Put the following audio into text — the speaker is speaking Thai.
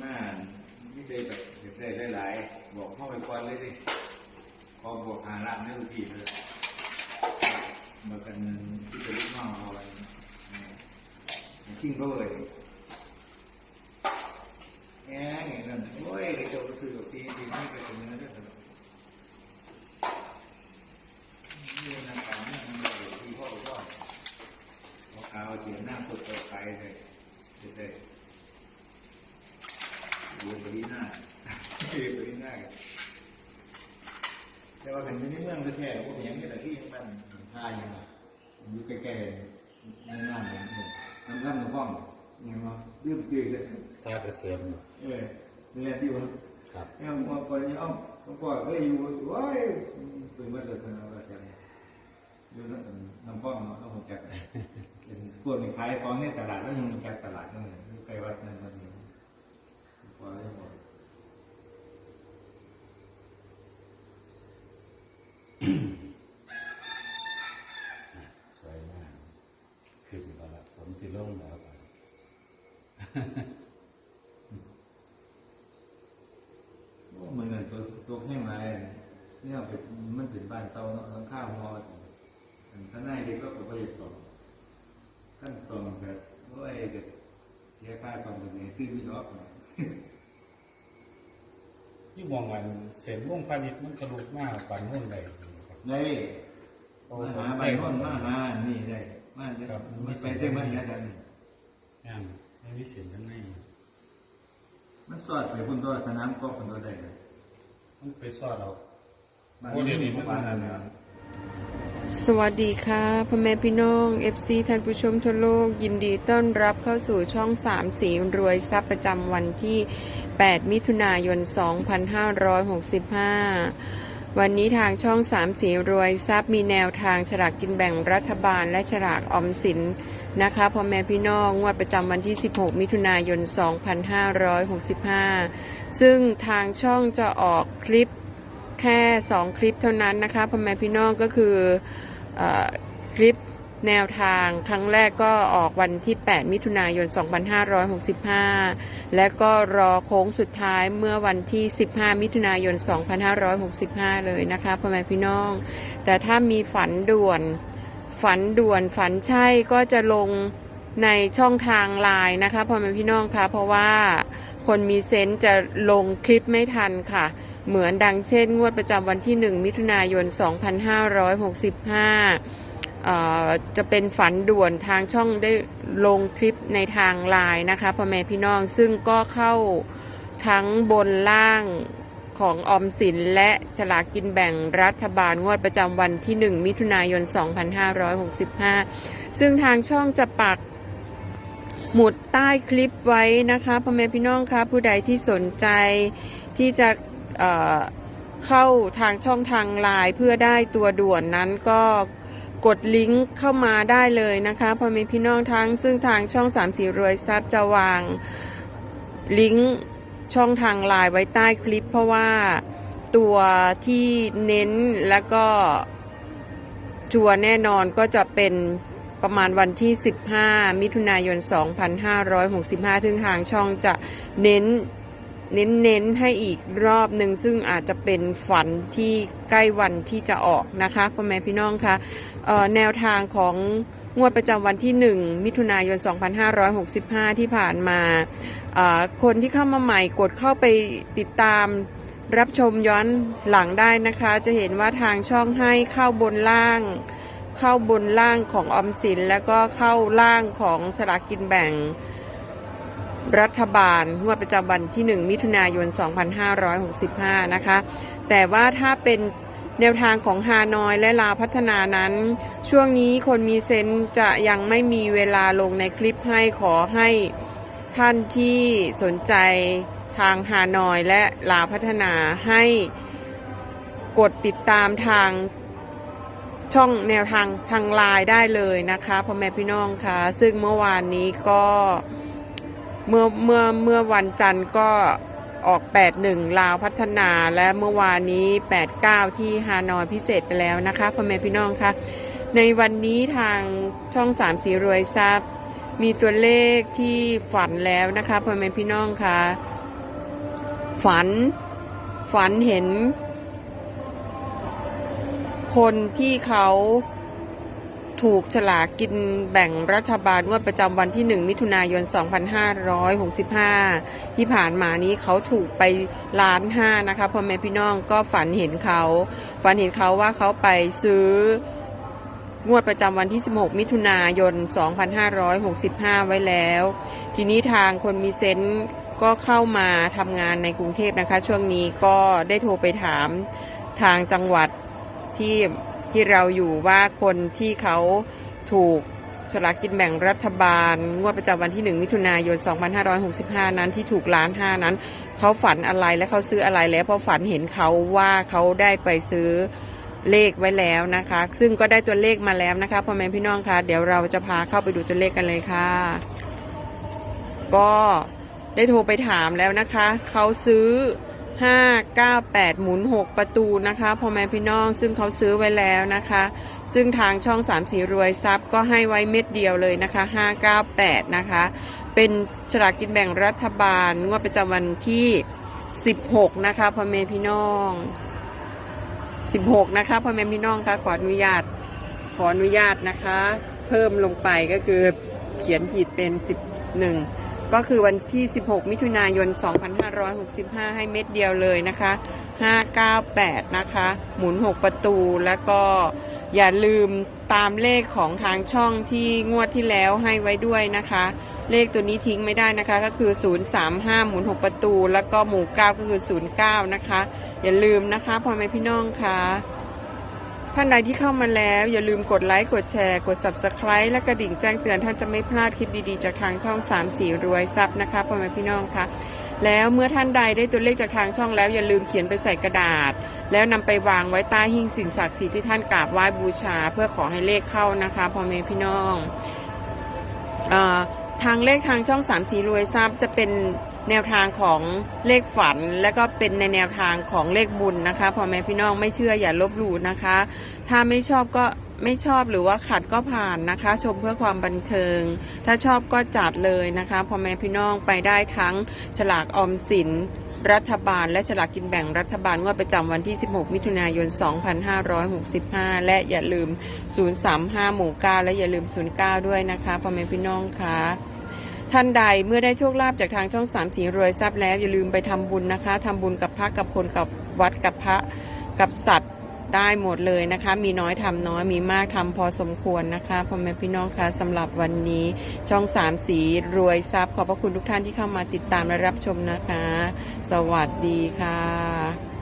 หน้าไม่ได้แบบเด็ดหลายๆบอกเข้าไปก่อนเลยดิพอบอกหาร้านไม่รู้กี่เลยมากันที่จะลูกน้องเอาไว้จริงก็เลยแง่เงี้ยนั่นโอ้ยเจ้าซื้อกับตีตีไม่ไปถึงเนื้อได้ตลอดนี่นะครันี่มันอยู่ที่พ่อพ่อพอข่าวเสียหน้าสดไปเลยจะได้ ดูบริหน้า ดูบริหน้าแต่ว่าเป็นในเมืองแท้ๆพวกอย่างนี้แหละที่มันท่าอย่างนี้อยู่ใกล้ๆในน้ำเนี่ยน้ำน้ำในห้องอย่างว่าเรื่องจืดเลยท่าเกษมเออเนี่ยที่ว่าครับเนี่ยมาก่อนย่อมต้องก่อนก็อยู่ว้ายเป็นมาตรฐานอะไรจังอยู่น้ำน้ำห้องเนาะต้องหัวใจเป็นพวกนี้ขายของในตลาดแล้วยังมีจากตลาดนั่นเลยอยู่ใกล้วัดนั่นมันอยู่พอได้หมด สวยมากขึ้นแล้วล่ะผมสิลงแล้วครับ โอ้มันเงินตัวตัวแห้งไรเนี่ยเป็นมันเป็นบ้านเตาเนาะหลังข้าวมออันข้างในเด็กก็ประหยัดสองขั้นตอนแบบโอ้ยเด็กเสียค่าความเป็นไงขึ้นไม่รอบที่มองวันเสียนวงพาณิชย์มันกระลุกมากกว่านู่นเลยครับในมาหาใบนอนมาหานี่ได้มาเนี่ยครับมันไปได้มันเนี่ยกันงาน ไม่วิเศษทั้งในมันสอดไปบนตัวสนามกอล์ฟบนตัวได้เลยมันไปซอดเราบ้านโอ้เดี๋ยวนี้นี้มันบ้านนั้นเนี่ยสวัสดีค่ะพ่อแม่พี่น้อง FC ท่านผู้ชมทั่วโลก ยินดีต้อนรับเข้าสู่ช่อง 3 สีรวยทรัพย์ประจำวันที่ 8 มิถุนายน 2565 วันนี้ทางช่องสามสีรวยทรัพย์มีแนวทางฉลากกินแบ่งรัฐบาลและฉลากออมสินนะคะพ่อแม่พี่น้องงวดประจำวันที่ 16 มิถุนายน 2565 ซึ่งทางช่องจะออกคลิปแค่ 2 คลิปเท่านั้นนะคะพ่อแม่พี่น้องก็คืออคลิป แนวทางครั้งแรกก็ออกวันที่ 8 มิถุนายน 2565 และก็รอโค้งสุดท้ายเมื่อวันที่ 15 มิถุนายน 2565 เลยนะคะพ่อแม่พี่น้อง แต่ถ้ามีฝันด่วน ฝันด่วนฝันใช่ก็จะลงในช่องทางไลน์นะคะพ่อแม่พี่น้องคะเพราะว่าคนมีเซนต์จะลงคลิปไม่ทันค่ะ เหมือนดังเช่น งวดประจำวันที่ 1 มิถุนายน 2565 จะเป็นฝันด่วนทางช่องได้ลงคลิปในทางไลน์นะคะพ่อแม่พี่น้องซึ่งก็เข้าทั้งบนล่างของออมสินและฉลากกินแบ่งรัฐบาลงวดประจำวันที่ 1 มิถุนายน 2565 ซึ่งทางช่องจะปักหมุดใต้คลิปไว้นะคะพ่อแม่พี่น้องคะผู้ใดที่สนใจที่จะเอ่อเข้าทางช่องทางไลน์เพื่อได้ตัวด่วนนั้นก็ กดลิงก์เข้ามาได้เลยนะคะพอมีพี่น้องทั้งซึ่งทางช่อง3ามสีรวยทรัพย์จะวางลิงก์ช่องทางไลน์ไว้ใต้คลิป เพราะว่าตัวที่เน้นแล้วก็จัวแน่นอนก็จะเป็นประมาณวันที่ 15 มิถุนายน 2565 ซึ่งทางช่องจะเน้น เน้นๆให้อีกรอบหนึ่งซึ่งอาจจะเป็นฝันที่ใกล้วันที่จะออกนะคะพ่อแม่พี่น้องคะแนวทางของงวดประจำวันที่ 1 มิถุนายน 2565 ที่ผ่านมา คนที่เข้ามาใหม่กดเข้าไปติดตามรับชมย้อนหลังได้นะคะ จะเห็นว่าทางช่องให้เข้าบนล่าง เข้าบนล่างของออมสิน แล้วก็เข้าล่างของสลากกินแบ่ง รัฐบาลงวดประจำวันที่ 1 มิถุนายน 2565 นะคะ แต่ว่าถ้าเป็นแนวทางของฮานอยและลาวพัฒนานั้น ช่วงนี้คนมีเซนส์จะยังไม่มีเวลาลงในคลิปให้ขอให้ท่านที่สนใจทางฮานอยและลาวพัฒนาให้กดติดตามทางช่องแนวทางทางไลน์ได้เลยนะคะพ่อแม่พี่น้องคะซึ่งเมื่อวานนี้ก็ เมื่อเมื่อเมื่อวันจันทร์ก็ออก 81 ลาวพัฒนาและเมื่อวานนี้ 89 ที่ฮานอยพิเศษไปแล้วนะคะพ่อแม่พี่น้องคะในวันนี้ทางช่อง3สีรวยทรัพย์ มีตัวเลขที่ฝันแล้วนะคะพ่อแม่พี่น้องคะฝันฝันเห็น คนที่เขา ถูกฉลากกินแบ่งรัฐบาลงวดประจำวันที่ 1 มิถุนายน 2565 ที่ผ่านมานี้เขาถูกไปล้านห้านะคะพ่อแม่พี่น้องก็ฝันเห็นเขา ฝันเห็นเขาว่าเขาไปซื้องวดประจำวันที่ 16 มิถุนายน 2565 ไว้แล้ว ทีนี้ทางคนมีเซนต์ก็เข้ามาทำงานในกรุงเทพนะคะ ช่วงนี้ก็ได้โทรไปถามทางจังหวัดที่ ที่เราอยู่ว่าคนที่เขาถูกฉลากกินแบ่งรัฐบาล งวดประจำวันที่ 1 มิถุนายน 2565 นั้นที่ถูกล้านห้านั้น เขาฝันอะไรและเขาซื้ออะไรแล้วเพราะฝันเห็นเขาว่าเขาได้ไปซื้อเลขไว้แล้วนะคะ ซึ่งก็ได้ตัวเลขมาแล้วนะคะพ่อแม่พี่น้องคะเดี๋ยวเราจะพาเข้าไปดูตัวเลขกันเลยค่ะ ก็ได้โทรไปถามแล้วนะคะ เขาซื้อ 598 หมุน 6 ประตูนะคะพ่อแม่พี่น้องซึ่งเขาซื้อไว้แล้วนะคะ ซึ่งทางช่อง 3 สีรวยทรัพย์ก็ให้ไว้เม็ดเดียวเลยนะคะ 598 นะคะ เป็นฉลากกินแบ่งรัฐบาล งวดประจำวันที่ 16 นะคะพ่อแม่พี่น้อง 16 นะคะพ่อแม่พี่น้องคะขออนุญาตขออนุญาตนะคะ เพิ่มลงไปก็คือเขียนผิดเป็น 11 ก็คือวันที่ 16 มิถุนายน 2565 ให้เม็ดเดียวเลยนะคะ 598 นะคะ หมุน 6 ประตูแล้วก็อย่าลืมตามเลขของทางช่องที่งวดที่แล้วให้ไว้ด้วยนะคะ เลขตัวนี้ทิ้งไม่ได้นะคะก็คือ 035 หมุน 6 ประตู แล้วก็หมู่ 9 ก็คือ 09 นะคะ อย่าลืมนะคะพ่อแม่พี่น้องคะ ท่านใดที่เข้ามาแล้ว อย่าลืมกดไลค์กดแชร์ กด Subscribe และกระดิ่งแจ้งเตือนท่านจะไม่พลาดคลิปดีๆ จากทางช่อง 3 4 รวยทรัพย์นะคะพ่อแม่พี่น้องคะแล้วเมื่อท่านใดได้ตัวเลขจากทางช่องแล้วอย่าลืมเขียนไปใส่กระดาษ แล้วนำไปวางไว้ใต้หิ้งสิ่งศักดิ์สิทธิ์ที่ท่านกราบไหว้บูชา เพื่อขอให้เลขเข้านะคะพ่อแม่พี่น้องอทางเลขทางช่อง3ามสีรวยทรัพย์จะเป็น แนวทางของเลขฝัน และก็เป็นในแนวทางของเลขบุญนะคะพ่อแม่พี่น้องไม่เชื่ออย่าลบหลู่นะคะ ถ้าไม่ชอบก็ไม่ชอบหรือว่าขัดก็ผ่านนะคะ ชมเพื่อความบันเทิง ถ้าชอบก็จัดเลยนะคะพ่อแม่พี่น้องไปได้ทั้งฉลากออมสินรัฐบาลและฉลากกินแบ่งรัฐบาลงวดประจำวันที่ 16 มิถุนายน 2565 และอย่าลืม 035 หมู่ 9 และอย่าลืม 09 ด้วยนะคะพ่อแม่พี่น้องคะ ท่านใดเมื่อได้โชคลาภจากทางช่อง3สีรวยทรัพย์แล้วอย่าลืมไปทำบุญนะคะทำบุญกับพระกับคนกับวัดกับพระกับสัตว์ได้หมดเลยนะคะ มีน้อยทำน้อยมีมากทำพอสมควรนะคะพ่อแม่พี่น้องคะสำหรับวันนี้ช่องสามสีรวยทรัพย์ขอบพระคุณทุกท่านที่เข้ามาติดตามและรับชมนะคะ สวัสดีค่ะ